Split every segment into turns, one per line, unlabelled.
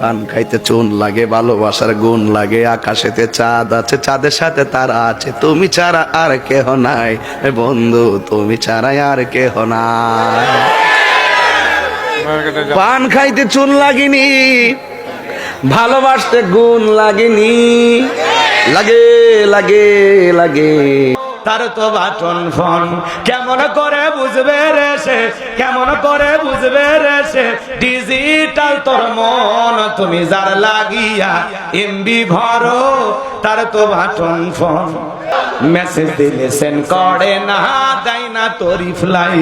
পান খাইতে চুন লাগে, ভালোবাসার গুণ লাগে, আকাশেতে চাঁদ আছে, চাঁদের সাথে তারা আছে, তুমি ছাড়া আর কেহ নাই বন্ধু, তুমি ছাড়া আর কেহ নাই। পান খাইতে চুন লাগেনি, ভালোবাসতে গুণ লাগেনি, লাগে লাগে লাগে। তার তো বাটন ফোন। কেমন করে বুঝবে রে সে? কেমন করে বুঝবে রে সে? ডিজিটাল তোর মন, তুমি যার লাগিয়া এমবি ভরো, তার তো বাটন ফোন। মেসেজ দিলে সেন্ড করে না, দেয় না তোরি ফ্লাই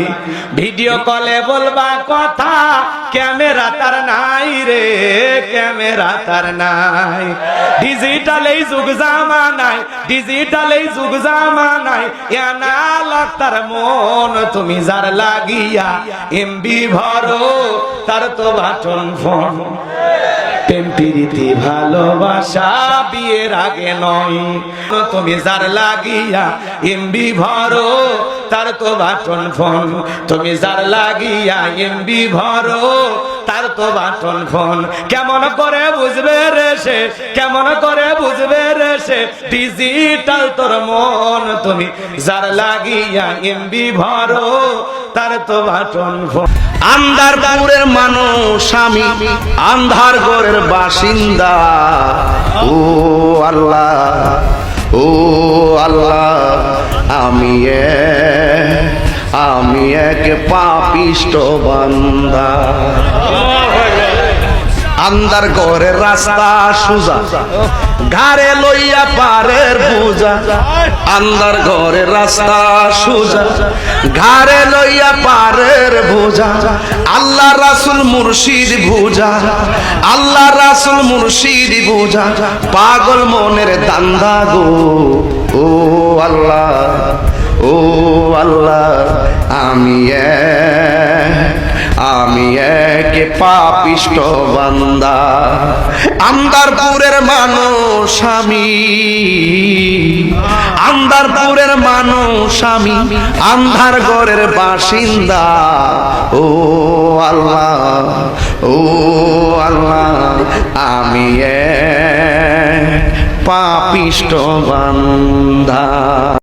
ভিডিও কলে বলবা কথা ক্যামেরা তার নাই। ক্যামেরা তার নাই। ডিজিটাল এই যুগ জামানায় ডিজিটাল এই যুগ জামানায় এনালগ তার মন তুমি যার লাগিয়া, এমবি ভরো, তার তো বাটন ফোন। প্রেম, প্রীতি, ভালোবাসা বিয়ের আগে নয়। তুমি যার লাগিয়া এমবি ভরো, তার তো বাটন ফোন। তুমি যার লাগিয়া এমবি ভরো, তার তো বাটন ফোন। কেমন করে বুঝবে রে সে, কেমন করে বুঝবে রে সে? ডিজিটাল তোর মন। তুমি যার লাগিয়া এমবি ভরো, তার তো বাটন ফোন। আন্দারপুরের মানুষ আমি আন্ধার ঘরের বাসিন্দা। ও আল্লাহ ও আল্লাহ, আমি আমি এক পাপিষ্ট বান্দা। আন্দার ঘরের রাস্তা সুজা। ঘাড়ে লইয়া পারের পূজা। আন্দার ঘরের রাস্তা সুজা। ঘাড়ে লইয়া পারের বোঝা আল্লাহ রাসুল মুর্শিদ ভুজা আল্লাহ রাসুল মুর্শিদ ভুজা পাগল মনের দান্দা গো। ও আল্লাহ ও আল্লাহ, আমি আমি এক পাপিষ্ট বান্দা। আন্দারপুরের মানুষ আমি। আন্দারপুরের মানুষ আমি। আন্ধার ঘরের বাসিন্দা। ও আল্লাহ ও আল্লাহ, আমি এক পাপিষ্ট বান্দা।